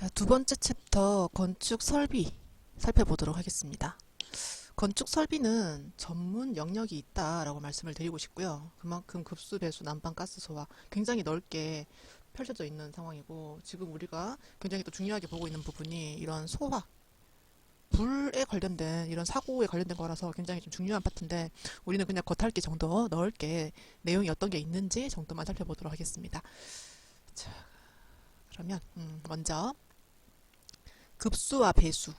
자, 두 번째 챕터 건축 설비 살펴보도록 하겠습니다. 건축 설비는 전문 영역이 있다라고 말씀을 드리고 싶고요. 그만큼 급수, 배수, 난방, 가스소와 굉장히 넓게 펼쳐져 있는 상황이고 지금 우리가 굉장히 또 중요하게 보고 있는 부분이 이런 소화, 불에 관련된 이런 사고에 관련된 거라서 굉장히 좀 중요한 파트인데 우리는 그냥 겉핥기 정도 넓게 내용이 어떤 게 있는지 정도만 살펴보도록 하겠습니다. 자, 그러면 음, 먼저 급수와 배수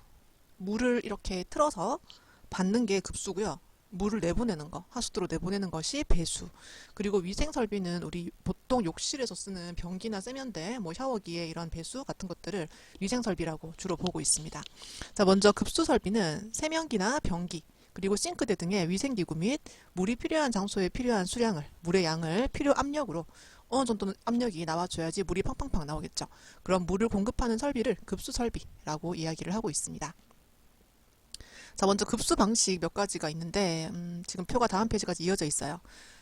물을 이렇게 틀어서 받는 게 급수고요. 물을 내보내는 거, 하수도로 내보내는 것이 배수. 그리고 위생 설비는 우리 보통 욕실에서 쓰는 변기나 세면대, 뭐 샤워기에 이런 배수 같은 것들을 위생 설비라고 주로 보고 있습니다. 자, 먼저 급수 설비는 세면기나 변기, 그리고 싱크대 등의 위생기구 및 물이 필요한 장소에 필요한 수량을, 물의 양을 필요 압력으로 어느 정도는 압력이 나와줘야지 물이 팡팡팡 나오겠죠. 그럼 물을 공급하는 설비를 급수 설비라고 이야기를 하고 있습니다. 자, 먼저 급수 방식 몇 가지가 있는데, 음, 지금 표가 다음 페이지까지 이어져 있어요.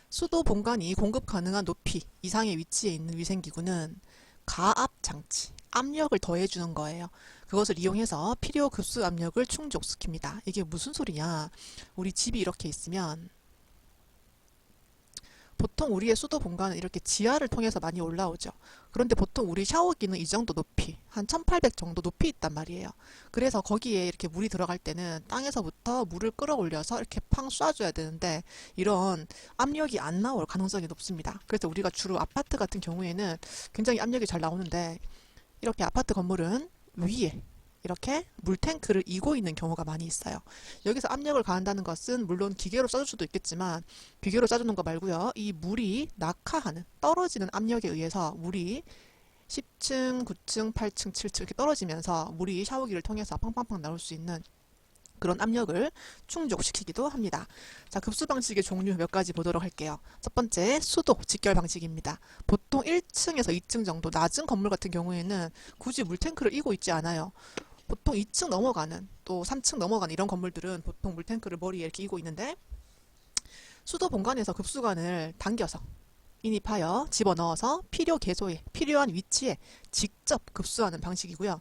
수도 본관이 공급 가능한 높이 이상의 위치에 있는 위생기구는 가압 장치, 압력을 더해주는 거예요. 그것을 이용해서 필요 급수 압력을 충족시킵니다. 이게 무슨 소리냐? 우리 집이 이렇게 있으면 보통 우리의 수도 본관은 이렇게 지하를 통해서 많이 올라오죠. 그런데 보통 우리 샤워기는 이 정도 높이, 한 1800 정도 높이 있단 말이에요. 그래서 거기에 이렇게 물이 들어갈 때는 땅에서부터 물을 끌어올려서 이렇게 팡 쏴줘야 되는데 이런 압력이 안 나올 가능성이 높습니다. 그래서 우리가 주로 아파트 같은 경우에는 굉장히 압력이 잘 나오는데 이렇게 아파트 건물은 위에 이렇게 물탱크를 이고 있는 경우가 많이 있어요. 여기서 압력을 가한다는 것은 물론 기계로 짜줄 수도 있겠지만 기계로 짜주는 거 말고요. 이 물이 낙하하는 떨어지는 압력에 의해서 물이 10층, 9층, 8층, 7층 이렇게 떨어지면서 물이 샤워기를 통해서 팡팡팡 나올 수 있는 그런 압력을 충족시키기도 합니다. 자, 급수 방식의 종류 몇 가지 보도록 할게요. 첫 번째, 수도 직결 방식입니다. 보통 1층에서 2층 정도 낮은 건물 같은 경우에는 굳이 물탱크를 이고 있지 않아요. 보통 2층 넘어가는 또 3층 넘어가는 이런 건물들은 보통 물탱크를 머리에 이렇게 이고 있는데 수도 본관에서 급수관을 당겨서 인입하여 집어넣어서 필요 개소에 필요한 위치에 직접 급수하는 방식이고요.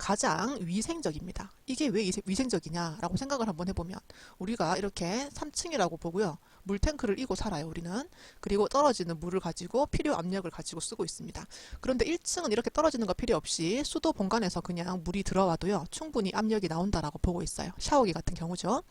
가장 위생적입니다. 이게 왜 위생적이냐라고 생각을 한번 해보면 우리가 이렇게 3층이라고 보고요. 물탱크를 이고 살아요, 우리는. 그리고 떨어지는 물을 가지고 필요 압력을 가지고 쓰고 있습니다. 그런데 1층은 이렇게 떨어지는 거 필요 없이 수도 본관에서 그냥 물이 들어와도요. 충분히 압력이 나온다라고 보고 있어요. 샤워기 같은 경우죠.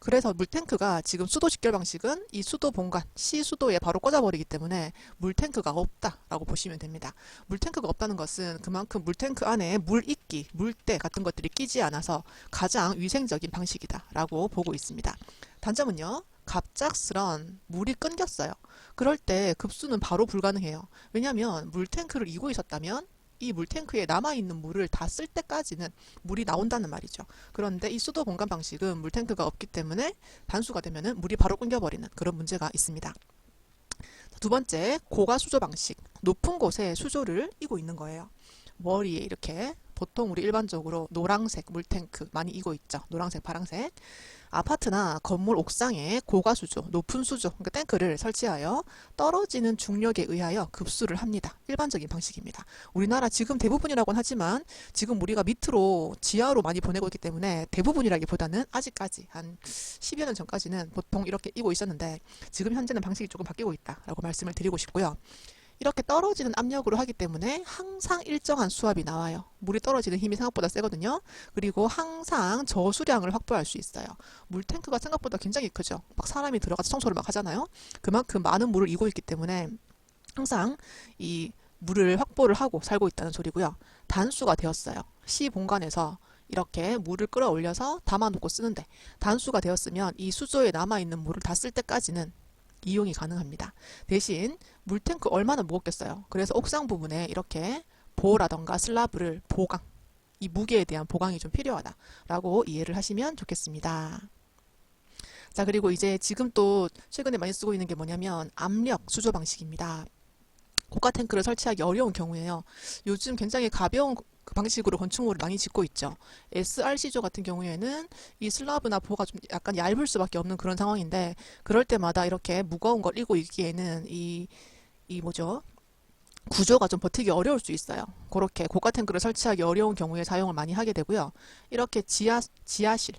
그래서 물탱크가 지금 수도 직결 방식은 이 수도 본관, 시 수도에 바로 꽂아버리기 때문에 물탱크가 없다라고 보시면 됩니다. 물탱크가 없다는 것은 그만큼 물탱크 안에 물 있기, 물때 같은 것들이 끼지 않아서 가장 위생적인 방식이다라고 보고 있습니다. 단점은요. 갑작스런 물이 끊겼어요. 그럴 때 급수는 바로 불가능해요. 왜냐하면 물탱크를 이고 있었다면 이 물탱크에 남아있는 물을 다 쓸 때까지는 물이 나온다는 말이죠. 그런데 이 수도 공간 방식은 물탱크가 없기 때문에 단수가 되면은 물이 바로 끊겨버리는 그런 문제가 있습니다. 두 번째, 고가 수조 방식. 높은 곳에 수조를 이고 있는 거예요. 머리에 이렇게 보통 우리 일반적으로 노란색 물탱크 많이 이고 있죠. 노란색, 파란색. 아파트나 건물 옥상에 고가 수조, 높은 수조, 그러니까 탱크를 설치하여 떨어지는 중력에 의하여 급수를 합니다. 일반적인 방식입니다. 우리나라 지금 대부분이라고는 하지만 지금 우리가 밑으로 지하로 많이 보내고 있기 때문에 대부분이라기보다는 아직까지 한 10여 년 전까지는 보통 이렇게 이고 있었는데 지금 현재는 방식이 조금 바뀌고 있다라고 말씀을 드리고 싶고요. 이렇게 떨어지는 압력으로 하기 때문에 항상 일정한 수압이 나와요. 물이 떨어지는 힘이 생각보다 세거든요. 그리고 항상 저수량을 확보할 수 있어요. 물탱크가 생각보다 굉장히 크죠. 막 사람이 들어가서 청소를 막 하잖아요. 그만큼 많은 물을 이고 있기 때문에 항상 이 물을 확보를 하고 살고 있다는 소리고요. 단수가 되었어요. 시 본관에서 이렇게 물을 끌어올려서 담아놓고 쓰는데 단수가 되었으면 이 수조에 남아있는 물을 다 쓸 때까지는 이용이 가능합니다. 대신 물탱크 얼마나 무겁겠어요. 그래서 옥상 부분에 이렇게 보라던가 슬라브를 보강, 이 무게에 대한 보강이 좀 필요하다라고 이해를 하시면 좋겠습니다. 자, 그리고 이제 지금 또 최근에 많이 쓰고 있는 게 뭐냐면 압력 수조 방식입니다. 고가 탱크를 설치하기 어려운 경우에요. 요즘 굉장히 가벼운 그 방식으로 건축물을 많이 짓고 있죠. SRC조 같은 경우에는 이 슬라브나 보가 좀 약간 얇을 수밖에 없는 그런 상황인데 그럴 때마다 이렇게 무거운 걸 이고 있기에는 이, 이 뭐죠? 구조가 좀 버티기 어려울 수 있어요. 그렇게 고가 탱크를 설치하기 어려운 경우에 사용을 많이 하게 되고요. 이렇게 지하, 지하실,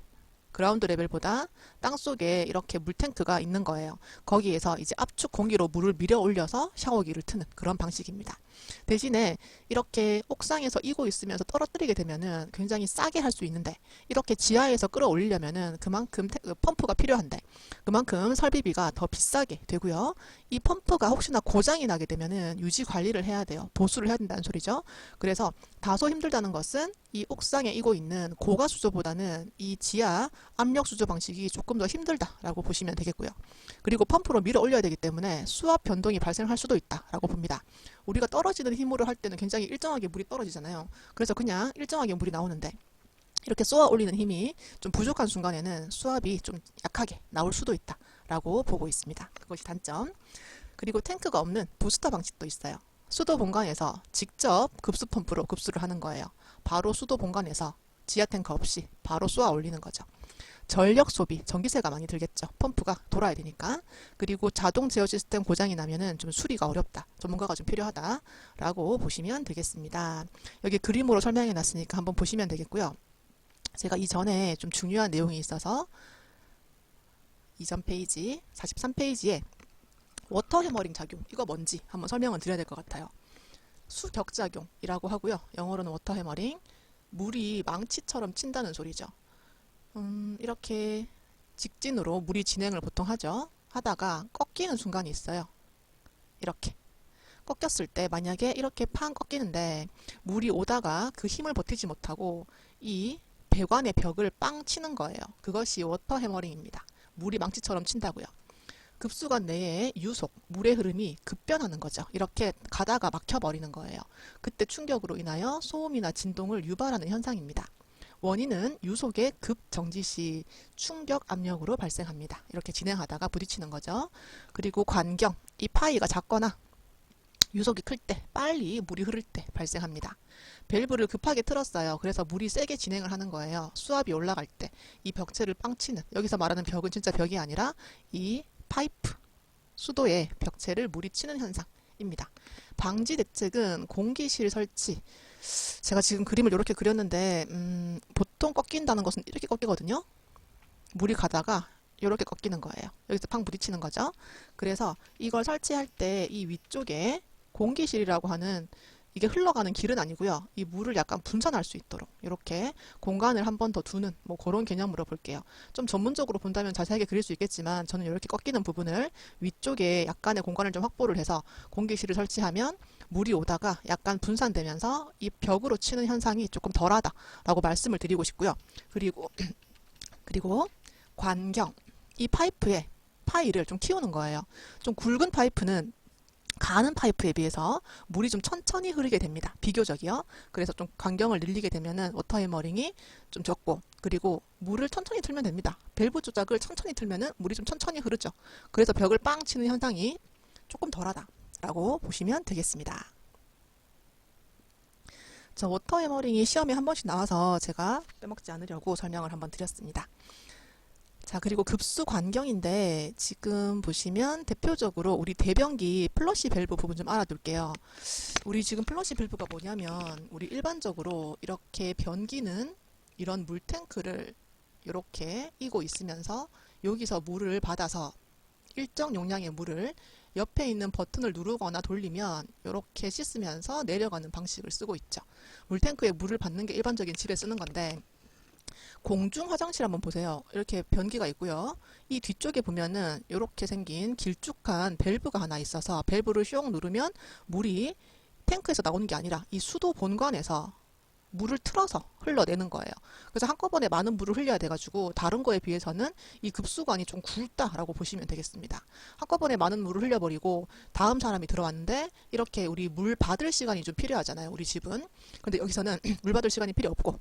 그라운드 레벨보다 땅 속에 이렇게 물탱크가 있는 거예요. 거기에서 이제 압축 공기로 물을 밀어 올려서 샤워기를 트는 그런 방식입니다. 대신에 이렇게 옥상에서 이고 있으면서 떨어뜨리게 되면은 굉장히 싸게 할 수 있는데 이렇게 지하에서 끌어올리려면은 그만큼 태- 그 펌프가 필요한데 그만큼 설비비가 더 비싸게 되고요. 이 펌프가 혹시나 고장이 나게 되면은 유지 관리를 해야 돼요. 보수를 해야 된다는 소리죠. 그래서 다소 힘들다는 것은 이 옥상에 이고 있는 고가 수조보다는 이 지하 압력 수조 방식이 조금 더 힘들다라고 보시면 되겠고요. 그리고 펌프로 밀어 올려야 되기 때문에 수압 변동이 발생할 수도 있다라고 봅니다. 우리가 떨어지는 힘으로 할 때는 굉장히 일정하게 물이 떨어지잖아요. 그래서 그냥 일정하게 물이 나오는데 이렇게 쏘아 올리는 힘이 좀 부족한 순간에는 수압이 좀 약하게 나올 수도 있다라고 보고 있습니다. 그것이 단점. 그리고 탱크가 없는 부스터 방식도 있어요. 수도 본관에서 직접 급수 펌프로 급수를 하는 거예요. 바로 수도 본관에서 지하 탱크 없이 바로 쏘아 올리는 거죠. 전력 소비, 전기세가 많이 들겠죠. 펌프가 돌아야 되니까. 그리고 자동 제어 시스템 고장이 나면은 좀 수리가 어렵다. 전문가가 좀 필요하다라고 보시면 되겠습니다. 여기 그림으로 설명해 놨으니까 한번 보시면 되겠고요. 제가 이전에 좀 중요한 내용이 있어서 이전 페이지 43페이지에 워터 해머링 작용 이거 뭔지 한번 설명을 드려야 될 것 같아요. 수격 작용이라고 하고요. 영어로는 워터 해머링 물이 망치처럼 친다는 소리죠. 음, 이렇게 직진으로 물이 진행을 보통 하죠. 하다가 꺾이는 순간이 있어요. 이렇게 꺾였을 때 만약에 이렇게 팡 꺾이는데 물이 오다가 그 힘을 버티지 못하고 이 배관의 벽을 빵 치는 거예요. 그것이 워터 해머링입니다. 물이 망치처럼 친다고요. 급수관 내에 유속, 물의 흐름이 급변하는 거죠. 이렇게 가다가 막혀버리는 거예요. 그때 충격으로 인하여 소음이나 진동을 유발하는 현상입니다. 원인은 유속의 급 정지 시 충격 압력으로 발생합니다. 이렇게 진행하다가 부딪히는 거죠. 그리고 관경, 이 파이가 작거나 유속이 클 때, 빨리 물이 흐를 때 발생합니다. 밸브를 급하게 틀었어요. 그래서 물이 세게 진행을 하는 거예요. 수압이 올라갈 때 이 벽체를 빵 치는 여기서 말하는 벽은 진짜 벽이 아니라 이 파이프 수도의 벽체를 물이 치는 현상입니다. 방지 대책은 공기실 설치. 제가 지금 그림을 이렇게 그렸는데 음, 보통 꺾인다는 것은 이렇게 꺾이거든요. 물이 가다가 이렇게 꺾이는 거예요. 여기서 팡 부딪히는 거죠. 그래서 이걸 설치할 때 이 위쪽에 공기실이라고 하는 이게 흘러가는 길은 아니고요. 이 물을 약간 분산할 수 있도록 이렇게 공간을 한 번 더 두는 뭐 그런 개념으로 볼게요. 좀 전문적으로 본다면 자세하게 그릴 수 있겠지만 저는 이렇게 꺾이는 부분을 위쪽에 약간의 공간을 좀 확보를 해서 공기실을 설치하면 물이 오다가 약간 분산되면서 이 벽으로 치는 현상이 조금 덜하다라고 말씀을 드리고 싶고요. 그리고 그리고 관경 이 파이프에 파이를 좀 키우는 거예요. 좀 굵은 파이프는 가는 파이프에 비해서 물이 좀 천천히 흐르게 됩니다. 비교적이요. 그래서 좀 간경을 늘리게 되면은 워터 해머링이 좀 적고 그리고 물을 천천히 틀면 됩니다. 밸브 조작을 천천히 틀면은 물이 좀 천천히 흐르죠. 그래서 벽을 빵 치는 현상이 조금 덜하다라고 보시면 되겠습니다. 저 워터 해머링이 시험에 한 번씩 나와서 제가 빼먹지 않으려고 설명을 한번 드렸습니다. 자, 그리고 급수 관경인데 지금 보시면 대표적으로 우리 대변기 플러시 밸브 부분 좀 알아둘게요. 우리 지금 플러시 밸브가 뭐냐면 우리 일반적으로 이렇게 변기는 이런 물탱크를 이렇게 이고 있으면서 여기서 물을 받아서 일정 용량의 물을 옆에 있는 버튼을 누르거나 돌리면 이렇게 씻으면서 내려가는 방식을 쓰고 있죠. 물탱크에 물을 받는 게 일반적인 집에 쓰는 건데 공중 화장실 한번 보세요. 이렇게 변기가 있고요. 이 뒤쪽에 보면은 이렇게 생긴 길쭉한 밸브가 하나 있어서 밸브를 슉 누르면 물이 탱크에서 나오는 게 아니라 이 수도 본관에서 물을 틀어서 흘러내는 거예요. 그래서 한꺼번에 많은 물을 흘려야 돼가지고 다른 거에 비해서는 이 급수관이 좀 굵다라고 보시면 되겠습니다. 한꺼번에 많은 물을 흘려버리고 다음 사람이 들어왔는데 이렇게 우리 물 받을 시간이 좀 필요하잖아요. 우리 집은. 근데 여기서는 물 받을 시간이 필요 없고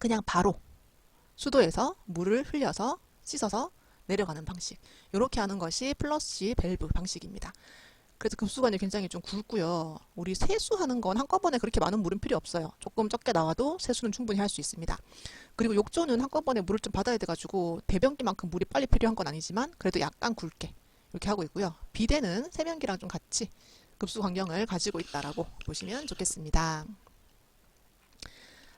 그냥 바로 수도에서 물을 흘려서 씻어서 내려가는 방식. 이렇게 하는 것이 플러시 밸브 방식입니다. 그래서 급수관이 굉장히 좀 굵고요. 우리 세수하는 건 한꺼번에 그렇게 많은 물은 필요 없어요. 조금 적게 나와도 세수는 충분히 할 수 있습니다. 그리고 욕조는 한꺼번에 물을 좀 받아야 돼가지고 대변기만큼 물이 빨리 필요한 건 아니지만 그래도 약간 굵게 이렇게 하고 있고요. 비대는 세면기랑 좀 같이 급수 환경을 가지고 있다라고 보시면 좋겠습니다.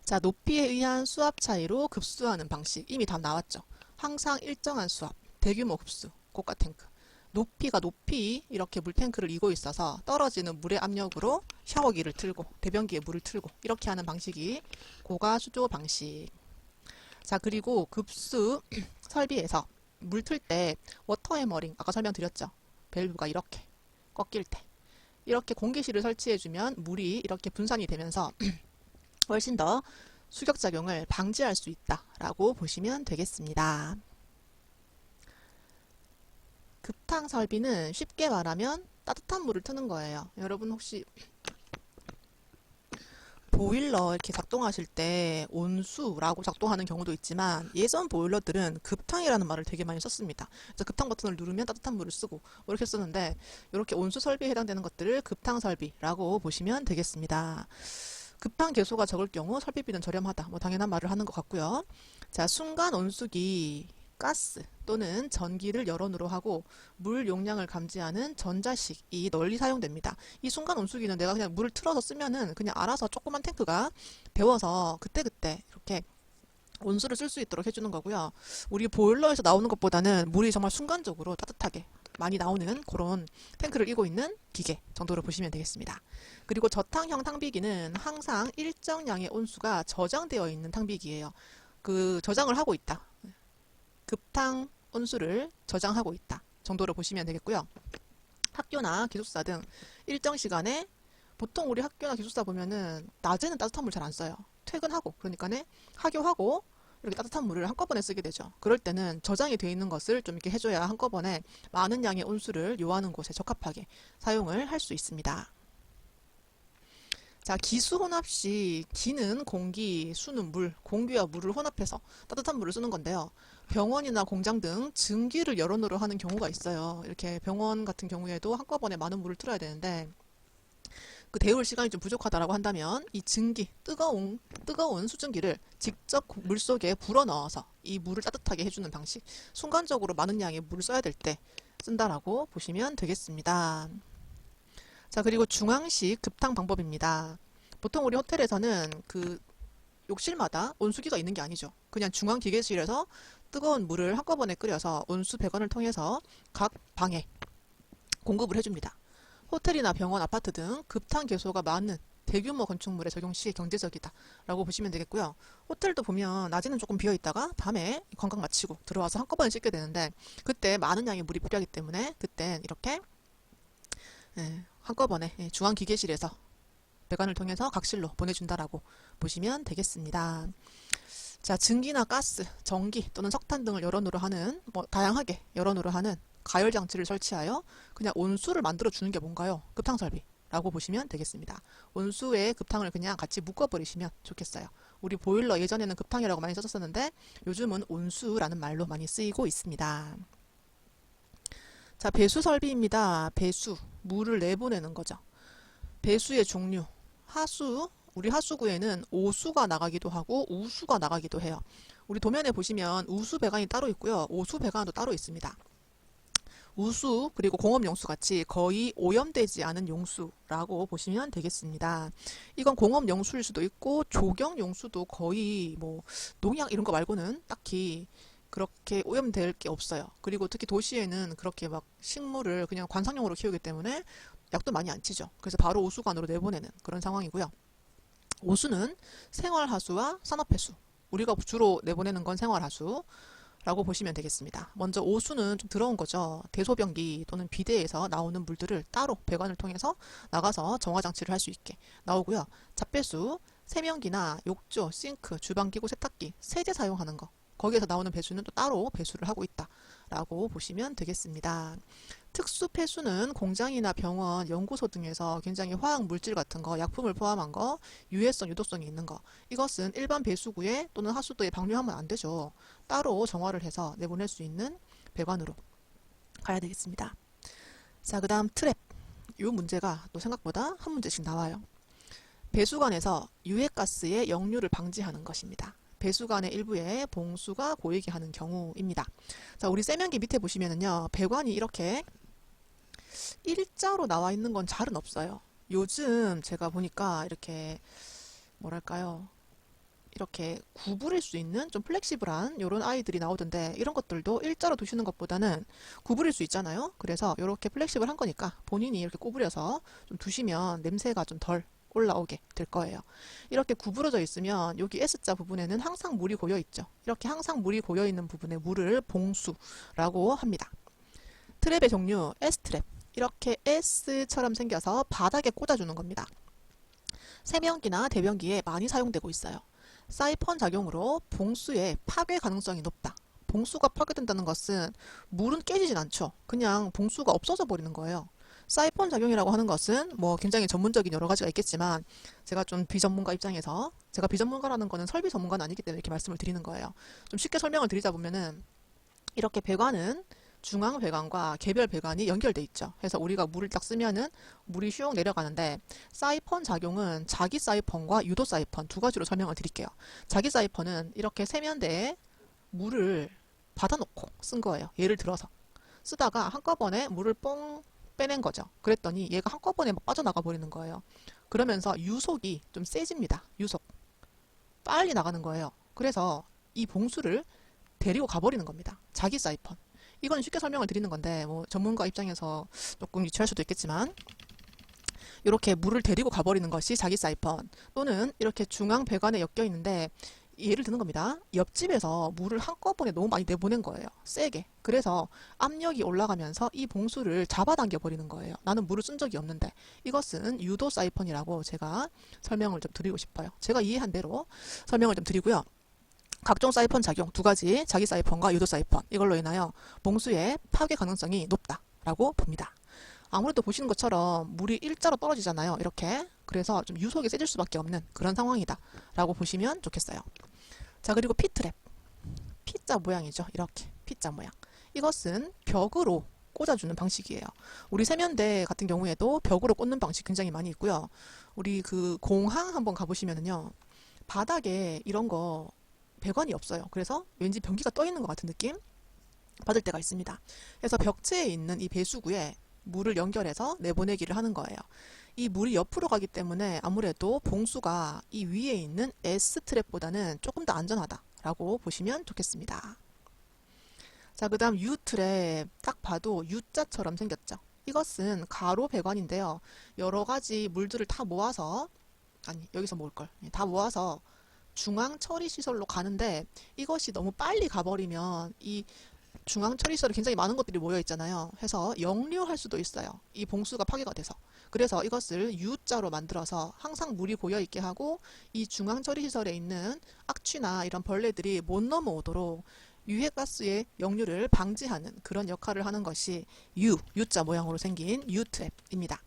자, 높이에 의한 수압 차이로 급수하는 방식 이미 답 나왔죠. 항상 일정한 수압, 대규모 급수, 고가 탱크. 높이가 높이 이렇게 물탱크를 이고 있어서 떨어지는 물의 압력으로 샤워기를 틀고 대변기에 물을 틀고 이렇게 하는 방식이 고가 수조 방식. 자, 그리고 급수 설비에서 물 틀 때 워터 해머링 아까 설명드렸죠. 밸브가 이렇게 꺾일 때 이렇게 공기실을 설치해 주면 물이 이렇게 분산이 되면서 훨씬 더 수격 작용을 방지할 수 있다라고 보시면 되겠습니다. 급탕 설비는 쉽게 말하면 따뜻한 물을 트는 거예요. 여러분 혹시 보일러 이렇게 작동하실 때 온수라고 작동하는 경우도 있지만 예전 보일러들은 급탕이라는 말을 되게 많이 썼습니다. 그래서 급탕 버튼을 누르면 따뜻한 물을 쓰고 뭐 이렇게 썼는데 이렇게 온수 설비에 해당되는 것들을 급탕 설비라고 보시면 되겠습니다. 급탕 개수가 적을 경우 설비비는 저렴하다. 뭐 당연한 말을 하는 것 같고요. 자, 순간 온수기 가스 또는 전기를 열원으로 하고 물 용량을 감지하는 전자식이 널리 사용됩니다. 이 순간 온수기는 내가 그냥 물을 틀어서 쓰면은 그냥 알아서 조그만 탱크가 데워서 그때그때 이렇게 온수를 쓸 수 있도록 해주는 거고요. 우리 보일러에서 나오는 것보다는 물이 정말 순간적으로 따뜻하게 많이 나오는 그런 탱크를 이고 있는 기계 정도로 보시면 되겠습니다. 그리고 저탕형 탕비기는 항상 일정량의 온수가 저장되어 있는 탕비기예요. 그 저장을 하고 있다. 급탕 온수를 저장하고 있다 정도로 보시면 되겠고요. 학교나 기숙사 등 일정 시간에 보통 우리 학교나 기숙사 보면은 낮에는 따뜻한 물 잘 안 써요. 퇴근하고 그러니까는 하교하고 이렇게 따뜻한 물을 한꺼번에 쓰게 되죠. 그럴 때는 저장이 되어 있는 것을 좀 이렇게 해줘야 한꺼번에 많은 양의 온수를 요하는 곳에 적합하게 사용을 할 수 있습니다. 자, 기수 혼합 시 기는 공기, 수는 물, 공기와 물을 혼합해서 따뜻한 물을 쓰는 건데요. 병원이나 공장 등 증기를 열원으로 하는 경우가 있어요. 이렇게 병원 같은 경우에도 한꺼번에 많은 물을 틀어야 되는데 그 데울 시간이 좀 부족하다라고 한다면 이 증기, 뜨거운 뜨거운 수증기를 직접 물 속에 불어 넣어서 이 물을 따뜻하게 해주는 방식. 순간적으로 많은 양의 물을 써야 될 때 쓴다라고 보시면 되겠습니다. 자, 그리고 중앙식 급탕 방법입니다. 보통 우리 호텔에서는 그 욕실마다 온수기가 있는 게 아니죠. 그냥 중앙 기계실에서 뜨거운 물을 한꺼번에 끓여서 온수 배관을 통해서 각 방에 공급을 해줍니다. 호텔이나 병원, 아파트 등 급탕 개소가 많은 대규모 건축물에 적용 시 경제적이다 라고 보시면 되겠고요. 호텔도 보면 낮에는 조금 비어 있다가 밤에 관광 마치고 들어와서 한꺼번에 씻게 되는데 그때 많은 양의 물이 필요하기 때문에 그땐 이렇게 예, 한꺼번에 예, 중앙 기계실에서 배관을 통해서 각실로 보내준다라고 보시면 되겠습니다. 자, 증기나 가스, 전기 또는 석탄 등을 열원으로 하는 뭐 다양하게 열원으로 하는 가열 장치를 설치하여 그냥 온수를 만들어 주는 게 뭔가요? 급탕 설비 라고 보시면 되겠습니다. 온수에 급탕을 그냥 같이 묶어 버리시면 좋겠어요. 우리 보일러 예전에는 급탕이라고 많이 썼었는데 요즘은 온수라는 말로 많이 쓰이고 있습니다. 자, 배수 설비입니다. 배수, 물을 내보내는 거죠. 배수의 종류, 하수, 우리 하수구에는 오수가 나가기도 하고 우수가 나가기도 해요. 우리 도면에 보시면 우수 배관이 따로 있고요. 오수 배관도 따로 있습니다. 우수 그리고 공업 용수 같이 거의 오염되지 않은 용수라고 보시면 되겠습니다. 이건 공업 용수일 수도 있고 조경 용수도 거의 뭐 농약 이런 거 말고는 딱히 그렇게 오염될 게 없어요. 그리고 특히 도시에는 그렇게 막 식물을 그냥 관상용으로 키우기 때문에 약도 많이 안 치죠. 그래서 바로 오수관으로 내보내는 그런 상황이고요. 오수는 생활하수와 산업해수. 우리가 주로 내보내는 건 생활하수 라고 보시면 되겠습니다. 먼저 오수는 좀 더러운 거죠. 대소변기 또는 비대에서 나오는 물들을 따로 배관을 통해서 나가서 정화 장치를 할 수 있게 나오고요. 잡배수, 세면기나 욕조, 싱크, 주방기구, 세탁기, 세제 사용하는 거. 거기에서 나오는 배수는 또 따로 배수를 하고 있다 라고 보시면 되겠습니다. 특수 폐수는 공장이나 병원, 연구소 등에서 굉장히 화학 물질 같은 거, 약품을 포함한 거, 유해성, 유독성이 있는 거. 이것은 일반 배수구에 또는 하수도에 방류하면 안 되죠. 따로 정화를 해서 내보낼 수 있는 배관으로 가야 되겠습니다. 자, 그 다음 트랩. 이 문제가 또 생각보다 한 문제씩 나와요. 배수관에서 유해가스의 역류를 방지하는 것입니다. 배수관의 일부에 봉수가 고이게 하는 경우입니다. 자, 우리 세면기 밑에 보시면은요, 배관이 이렇게 일자로 나와 있는 건 잘은 없어요. 요즘 제가 보니까 이렇게 뭐랄까요? 이렇게 구부릴 수 있는 좀 플렉시블한 이런 아이들이 나오던데 이런 것들도 일자로 두시는 것보다는 구부릴 수 있잖아요. 그래서 이렇게 플렉시블한 거니까 본인이 이렇게 구부려서 좀 두시면 냄새가 좀 덜 올라오게 될 거예요. 이렇게 구부러져 있으면 여기 S자 부분에는 항상 물이 고여 있죠. 이렇게 항상 물이 고여 있는 부분에 물을 봉수라고 합니다. 트랩의 종류 S트랩 이렇게 S처럼 생겨서 바닥에 꽂아주는 겁니다. 세면기나 대변기에 많이 사용되고 있어요. 사이펀 작용으로 봉수의 파괴 가능성이 높다. 봉수가 파괴된다는 것은 물은 깨지진 않죠. 그냥 봉수가 없어져 버리는 거예요. 사이펀 작용이라고 하는 것은 뭐 굉장히 전문적인 여러 가지가 있겠지만 제가 좀 비전문가 입장에서 제가 비전문가라는 거는 설비 전문가는 아니기 때문에 이렇게 말씀을 드리는 거예요. 좀 쉽게 설명을 드리자 보면은 이렇게 배관은 중앙 배관과 개별 배관이 연결돼 있죠. 그래서 우리가 물을 딱 쓰면은 물이 슉 내려가는데 사이펀 작용은 자기 사이펀과 유도 사이펀 두 가지로 설명을 드릴게요. 자기 사이펀은 이렇게 세면대에 물을 받아놓고 쓴 거예요. 예를 들어서 쓰다가 한꺼번에 물을 뽕 빼낸 거죠. 그랬더니 얘가 한꺼번에 막 빠져나가 버리는 거예요. 그러면서 유속이 좀 세집니다. 유속. 빨리 나가는 거예요. 그래서 이 봉수를 데리고 가버리는 겁니다. 자기 사이펀. 이건 쉽게 설명을 드리는 건데 뭐 전문가 입장에서 조금 유치할 수도 있겠지만 이렇게 물을 데리고 가버리는 것이 자기 사이펀 또는 이렇게 중앙 배관에 엮여 있는데 예를 드는 겁니다. 옆집에서 물을 한꺼번에 너무 많이 내보낸 거예요. 세게. 그래서 압력이 올라가면서 이 봉수를 잡아당겨 버리는 거예요. 나는 물을 쓴 적이 없는데 이것은 유도 사이펀이라고 제가 설명을 좀 드리고 싶어요. 제가 이해한 대로 설명을 좀 드리고요. 각종 사이펀 작용 두 가지 자기 사이펀과 유도 사이펀 이걸로 인하여 봉수의 파괴 가능성이 높다라고 봅니다. 아무래도 보시는 것처럼 물이 일자로 떨어지잖아요. 이렇게 그래서 좀 유속이 세질 수밖에 없는 그런 상황이다라고 보시면 좋겠어요. 자 그리고 피트랩 P자 모양이죠. 이렇게 P자 모양 이것은 벽으로 꽂아주는 방식이에요. 우리 세면대 같은 경우에도 벽으로 꽂는 방식 굉장히 많이 있고요. 우리 그 공항 한번 가보시면은요. 바닥에 이런 거 배관이 없어요. 그래서 왠지 변기가 떠 있는 것 같은 느낌 받을 때가 있습니다. 그래서 벽체에 있는 이 배수구에 물을 연결해서 내보내기를 하는 거예요. 이 물이 옆으로 가기 때문에 아무래도 봉수가 이 위에 있는 S 트랩보다는 조금 더 안전하다라고 보시면 좋겠습니다. 자, 그 다음 U 트랩 딱 봐도 U자처럼 생겼죠. 이것은 가로 배관인데요. 여러 가지 물들을 다 모아서 아니 여기서 모을 걸. 예, 다 모아서 중앙 처리 시설로 가는데 이것이 너무 빨리 가버리면 이 중앙 처리 시설에 굉장히 많은 것들이 모여 있잖아요. 해서 역류할 수도 있어요. 이 봉수가 파괴가 돼서. 그래서 이것을 U자로 만들어서 항상 물이 고여 있게 하고 이 중앙 처리 시설에 있는 악취나 이런 벌레들이 못 넘어오도록 유해가스의 역류를 방지하는 그런 역할을 하는 것이 U, U자 모양으로 생긴 U-트랩입니다.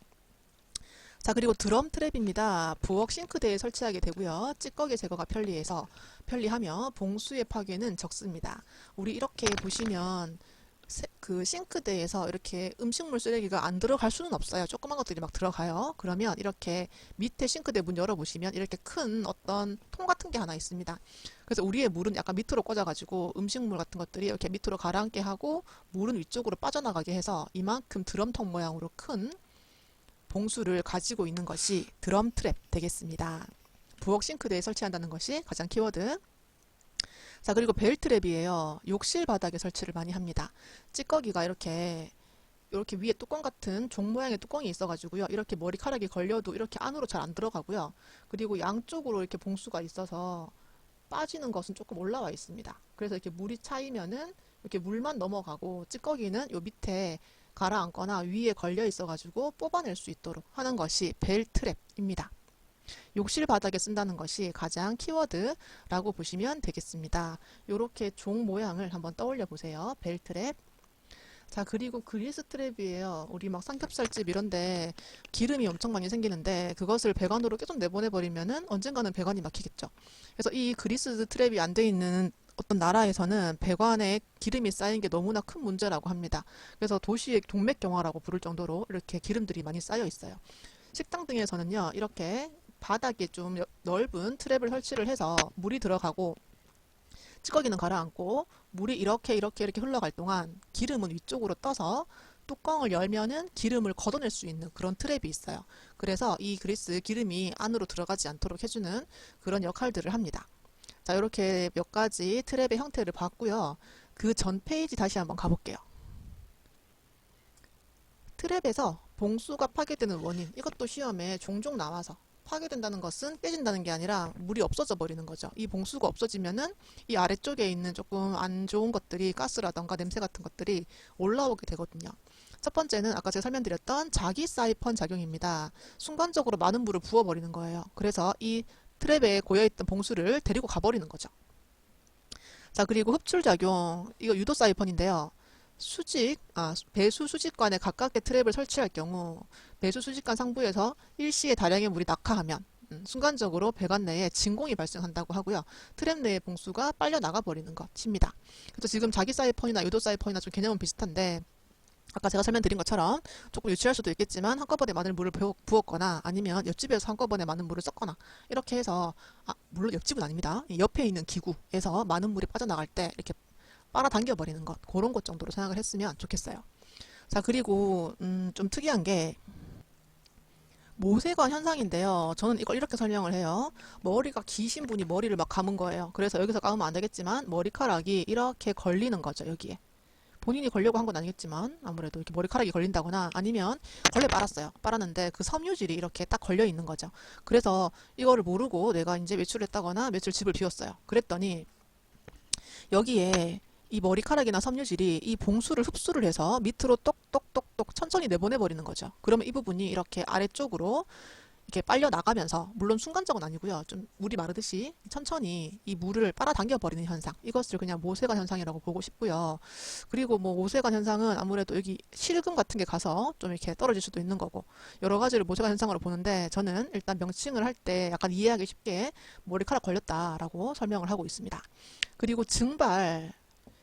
자, 그리고 드럼 트랩입니다. 부엌 싱크대에 설치하게 되고요. 찌꺼기 제거가 편리해서 편리하며 봉수의 파괴는 적습니다. 우리 이렇게 보시면 세- 그 싱크대에서 이렇게 음식물 쓰레기가 안 들어갈 수는 없어요. 조그만 것들이 막 들어가요. 그러면 이렇게 밑에 싱크대 문 열어보시면 이렇게 큰 어떤 통 같은 게 하나 있습니다. 그래서 우리의 물은 약간 밑으로 꽂아가지고 음식물 같은 것들이 이렇게 밑으로 가라앉게 하고 물은 위쪽으로 빠져나가게 해서 이만큼 드럼통 모양으로 큰 봉수를 가지고 있는 것이 드럼 트랩 되겠습니다. 부엌 싱크대에 설치한다는 것이 가장 키워드. 자, 그리고 벨 트랩이에요. 욕실 바닥에 설치를 많이 합니다. 찌꺼기가 이렇게 이렇게 위에 뚜껑 같은 종 모양의 뚜껑이 있어가지고요. 이렇게 머리카락이 걸려도 이렇게 안으로 잘 안 들어가고요. 그리고 양쪽으로 이렇게 봉수가 있어서 빠지는 것은 조금 올라와 있습니다. 그래서 이렇게 물이 차이면은 이렇게 물만 넘어가고 찌꺼기는 요 밑에 가라앉거나 위에 걸려 있어가지고 뽑아낼 수 있도록 하는 것이 벨 트랩입니다. 욕실 바닥에 쓴다는 것이 가장 키워드라고 보시면 되겠습니다. 이렇게 종 모양을 한번 떠올려 보세요. 벨 트랩. 자, 그리고 그리스 트랩이에요. 우리 막 삼겹살집 이런데 기름이 엄청 많이 생기는데 그것을 배관으로 계속 내보내버리면은 언젠가는 배관이 막히겠죠. 그래서 이 그리스 트랩이 안 돼 있는 어떤 나라에서는 배관에 기름이 쌓인 게 너무나 큰 문제라고 합니다. 그래서 도시의 동맥경화라고 부를 정도로 이렇게 기름들이 많이 쌓여 있어요. 식당 등에서는요, 이렇게 바닥에 좀 여- 넓은 트랩을 설치를 해서 물이 들어가고 찌꺼기는 가라앉고 물이 이렇게 이렇게 이렇게 흘러갈 동안 기름은 위쪽으로 떠서 뚜껑을 열면은 기름을 걷어낼 수 있는 그런 트랩이 있어요. 그래서 이 그리스 기름이 안으로 들어가지 않도록 해주는 그런 역할들을 합니다. 자, 이렇게 몇 가지 트랩의 형태를 봤고요. 그 전 페이지 다시 한번 가볼게요. 트랩에서 봉수가 파괴되는 원인, 이것도 시험에 종종 나와서 파괴된다는 것은 깨진다는 게 아니라 물이 없어져 버리는 거죠. 이 봉수가 없어지면은 이 아래쪽에 있는 조금 안 좋은 것들이 가스라던가 냄새 같은 것들이 올라오게 되거든요. 첫 번째는 아까 제가 설명드렸던 자기 사이펀 작용입니다. 순간적으로 많은 물을 부어버리는 거예요. 그래서 이 트랩에 고여있던 봉수를 데리고 가버리는 거죠. 자, 그리고 흡출 작용. 이거 유도 사이펀인데요. 수직, 아, 배수 수직관에 가깝게 트랩을 설치할 경우 배수 수직관 상부에서 일시에 다량의 물이 낙하하면 음, 순간적으로 배관 내에 진공이 발생한다고 하고요. 트랩 내의 봉수가 빨려 나가 버리는 것입니다. 그래서 지금 자기 사이펀이나 유도 사이펀이나 좀 개념은 비슷한데 아까 제가 설명드린 것처럼 조금 유치할 수도 있겠지만 한꺼번에 많은 물을 부었거나 아니면 옆집에서 한꺼번에 많은 물을 썼거나 이렇게 해서 아, 물론 옆집은 아닙니다. 이 옆에 있는 기구에서 많은 물이 빠져나갈 때 이렇게 빨아당겨 버리는 것 그런 것 정도로 생각을 했으면 좋겠어요. 자 그리고 음, 좀 특이한 게 모세관 현상인데요. 저는 이걸 이렇게 설명을 해요. 머리가 기신 분이 머리를 막 감은 거예요. 그래서 여기서 감으면 안 되겠지만 머리카락이 이렇게 걸리는 거죠. 여기에. 본인이 걸려고 한 건 아니겠지만 아무래도 이렇게 머리카락이 걸린다거나 아니면 걸레 빨았어요. 빨았는데 그 섬유질이 이렇게 딱 걸려 있는 거죠. 그래서 이거를 모르고 내가 이제 외출했다거나 며칠 집을 비웠어요. 그랬더니 여기에 이 머리카락이나 섬유질이 이 봉수를 흡수를 해서 밑으로 똑똑똑똑 천천히 내보내 버리는 거죠. 그러면 이 부분이 이렇게 아래쪽으로 이렇게 빨려 나가면서 물론 순간적은 아니고요. 좀 물이 마르듯이 천천히 이 물을 빨아당겨 버리는 현상. 이것을 그냥 모세관 현상이라고 보고 싶고요. 그리고 뭐 모세관 현상은 아무래도 여기 실금 같은 게 가서 좀 이렇게 떨어질 수도 있는 거고 여러 가지를 모세관 현상으로 보는데 저는 일단 명칭을 할 때 약간 이해하기 쉽게 머리카락 걸렸다라고 설명을 하고 있습니다. 그리고 증발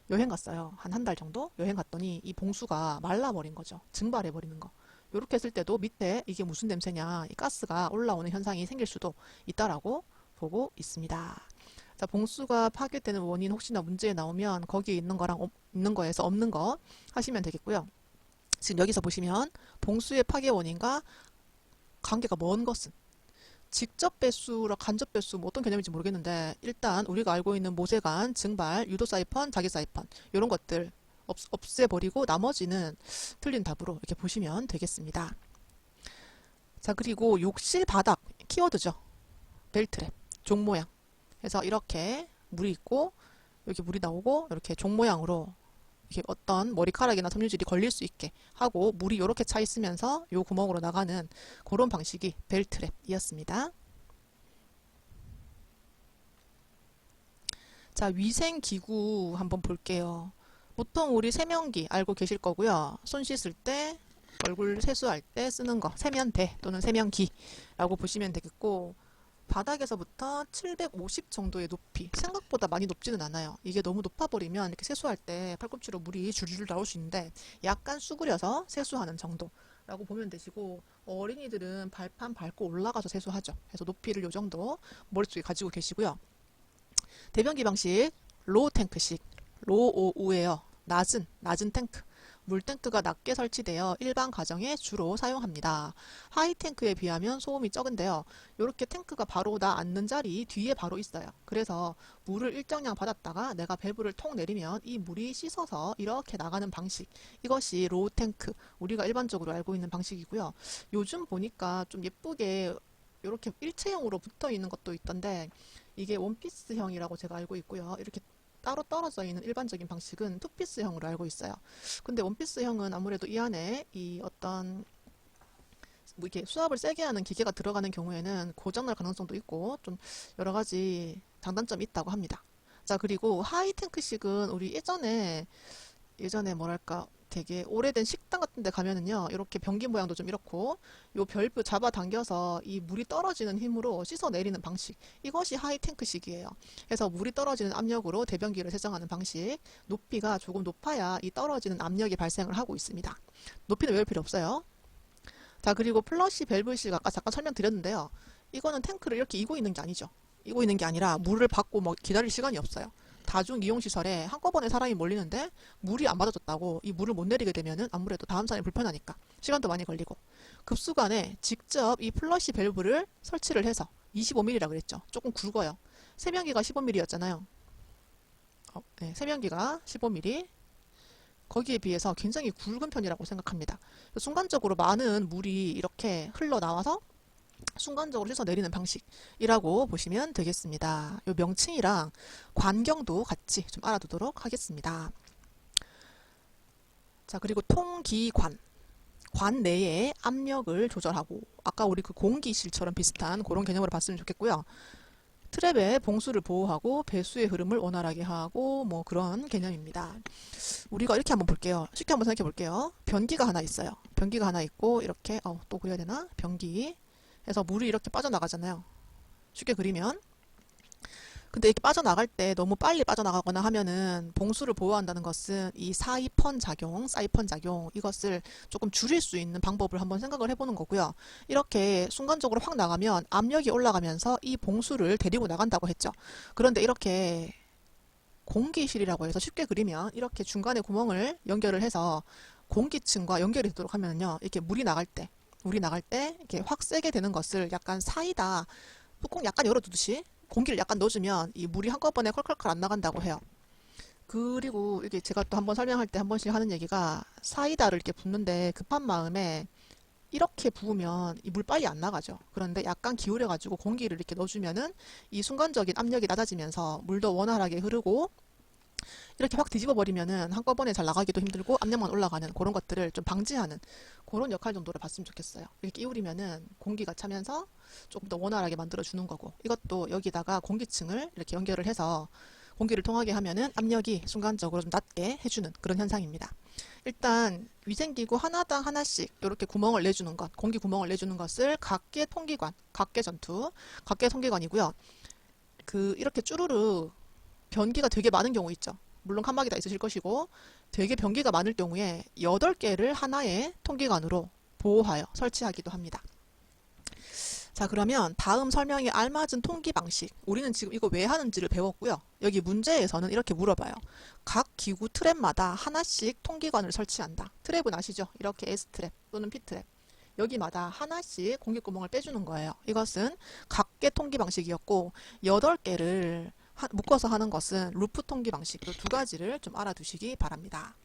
여행 갔어요. 한 한 달 정도 여행 갔더니 이 봉수가 말라버린 거죠. 증발해버리는 거. 이렇게 했을 때도 밑에 이게 무슨 냄새냐, 이 가스가 올라오는 현상이 생길 수도 있다라고 보고 있습니다. 자, 봉수가 파괴되는 원인 혹시나 문제에 나오면 거기에 있는 거랑 없- 있는 거에서 없는 거 하시면 되겠고요. 지금 여기서 보시면 봉수의 파괴 원인과 관계가 먼 것은 직접 배수랑 간접 배수 뭐 어떤 개념인지 모르겠는데 일단 우리가 알고 있는 모세관, 증발, 유도 사이펀, 자기 사이펀 이런 것들 없, 없애버리고 나머지는 틀린 답으로 이렇게 보시면 되겠습니다. 자 그리고 욕실 바닥 키워드죠. 벨트랩 종 모양 해서 이렇게 물이 있고 여기 물이 나오고 이렇게 종 모양으로 이렇게 어떤 머리카락이나 섬유질이 걸릴 수 있게 하고 물이 이렇게 차 있으면서 요 구멍으로 나가는 그런 방식이 벨트랩이었습니다. 자, 위생기구 한번 볼게요. 보통 우리 세면기 알고 계실 거고요. 손 씻을 때, 얼굴 세수할 때 쓰는 거, 세면대 또는 세면기라고 보시면 되겠고, 바닥에서부터 750 정도의 높이, 생각보다 많이 높지는 않아요. 이게 너무 높아버리면 이렇게 세수할 때 팔꿈치로 물이 줄줄 나올 수 있는데, 약간 수그려서 세수하는 정도라고 보면 되시고, 어린이들은 발판 밟고 올라가서 세수하죠. 그래서 높이를 요 정도 머릿속에 가지고 계시고요. 대변기 방식 로우 탱크식 로우우예요. 낮은 낮은 탱크 물 탱크가 낮게 설치되어 일반 가정에 주로 사용합니다. 하이 탱크에 비하면 소음이 적은데요. 이렇게 탱크가 바로 나 앉는 자리 뒤에 바로 있어요. 그래서 물을 일정량 받았다가 내가 밸브를 통 내리면 이 물이 씻어서 이렇게 나가는 방식. 이것이 로우 탱크. 우리가 일반적으로 알고 있는 방식이고요. 요즘 보니까 좀 예쁘게 이렇게 일체형으로 붙어 있는 것도 있던데 이게 원피스형이라고 제가 알고 있고요. 이렇게 따로 떨어져 있는 일반적인 방식은 투피스형으로 알고 있어요. 근데 원피스형은 아무래도 이 안에 이 어떤 뭐 이렇게 수압을 세게 하는 기계가 들어가는 경우에는 고장날 가능성도 있고 좀 여러 가지 장단점이 있다고 합니다. 자, 그리고 하이탱크식은 우리 예전에 예전에 뭐랄까 되게 오래된 식당 같은 데 가면은요 이렇게 변기 모양도 좀 이렇고 요 밸브 잡아 당겨서 이 물이 떨어지는 힘으로 씻어 내리는 방식. 이것이 하이탱크식이에요. 그래서 물이 떨어지는 압력으로 대변기를 세정하는 방식. 높이가 조금 높아야 이 떨어지는 압력이 발생을 하고 있습니다. 높이는 외울 필요 없어요. 자 그리고 플러시 밸브식 아까 잠깐 설명드렸는데요. 이거는 탱크를 이렇게 이고 있는 게 아니죠. 이고 있는 게 아니라 물을 받고 뭐 기다릴 시간이 없어요 다중 이용 시설에 한꺼번에 사람이 몰리는데 물이 안 받아줬다고 이 물을 못 내리게 되면은 아무래도 다음 사람이 불편하니까 시간도 많이 걸리고 급수관에 직접 이 플러시 밸브를 설치를 해서 25mm라 그랬죠. 조금 굵어요. 세면기가 15mm였잖아요. 어, 네, 세면기가 15mm. 거기에 비해서 굉장히 굵은 편이라고 생각합니다. 순간적으로 많은 물이 이렇게 흘러나와서 순간적으로 씻어 내리는 방식이라고 보시면 되겠습니다. 이 명칭이랑 관경도 같이 좀 알아두도록 하겠습니다. 자, 그리고 통기관. 관 내에 압력을 조절하고 아까 우리 그 공기실처럼 비슷한 그런 개념으로 봤으면 좋겠고요. 트랩의 봉수를 보호하고 배수의 흐름을 원활하게 하고 뭐 그런 개념입니다. 우리가 이렇게 한번 볼게요. 쉽게 한번 생각해 볼게요. 변기가 하나 있어요. 변기가 하나 있고 이렇게 어, 또 그려야 되나? 변기 해서 물이 이렇게 빠져나가잖아요. 쉽게 그리면 근데 이렇게 빠져나갈 때 너무 빨리 빠져나가거나 하면은 봉수를 보호한다는 것은 이 사이펀 작용, 사이펀 작용 이것을 조금 줄일 수 있는 방법을 한번 생각을 해보는 거고요. 이렇게 순간적으로 확 나가면 압력이 올라가면서 이 봉수를 데리고 나간다고 했죠. 그런데 이렇게 공기실이라고 해서 쉽게 그리면 이렇게 중간에 구멍을 연결을 해서 공기층과 연결이 되도록 하면요. 이렇게 물이 나갈 때, 물이 나갈 때 이렇게 확 세게 되는 것을 약간 사이다 뚜껑 약간 열어두듯이 공기를 약간 넣어주면 이 물이 한꺼번에 컬컬컬 안 나간다고 해요. 그리고 이게 제가 또 한번 설명할 때 한 번씩 하는 얘기가 사이다를 이렇게 붓는데 급한 마음에 이렇게 부으면 이 물 빨리 안 나가죠. 그런데 약간 기울여가지고 공기를 이렇게 넣어주면은 이 순간적인 압력이 낮아지면서 물도 원활하게 흐르고 이렇게 확 뒤집어 버리면은 한꺼번에 잘 나가기도 힘들고 압력만 올라가는 그런 것들을 좀 방지하는 그런 역할 정도를 봤으면 좋겠어요. 이렇게 끼우리면은 공기가 차면서 조금 더 원활하게 만들어 주는 거고 이것도 여기다가 공기층을 이렇게 연결을 해서 공기를 통하게 하면은 압력이 순간적으로 좀 낮게 해주는 그런 현상입니다. 일단 위생기구 하나당 하나씩 이렇게 구멍을 내주는 것, 공기 구멍을 내주는 것을 각계 통기관, 각계 전투, 각계 통기관이고요. 그 이렇게 쭈루루 변기가 되게 많은 경우 있죠. 물론 칸막이 다 있으실 것이고 되게 변기가 많을 경우에 8개를 하나의 통기관으로 보호하여 설치하기도 합니다. 자, 그러면 다음 설명에 알맞은 통기 방식. 우리는 지금 이거 왜 하는지를 배웠고요. 여기 문제에서는 이렇게 물어봐요. 각 기구 트랩마다 하나씩 통기관을 설치한다. 트랩은 아시죠? 이렇게 S트랩 또는 P트랩. 여기마다 하나씩 공기구멍을 빼주는 거예요. 이것은 각계 통기 방식이었고, 8개를 묶어서 하는 것은 루프 통기 방식. 이두 가지를 좀 알아두시기 바랍니다.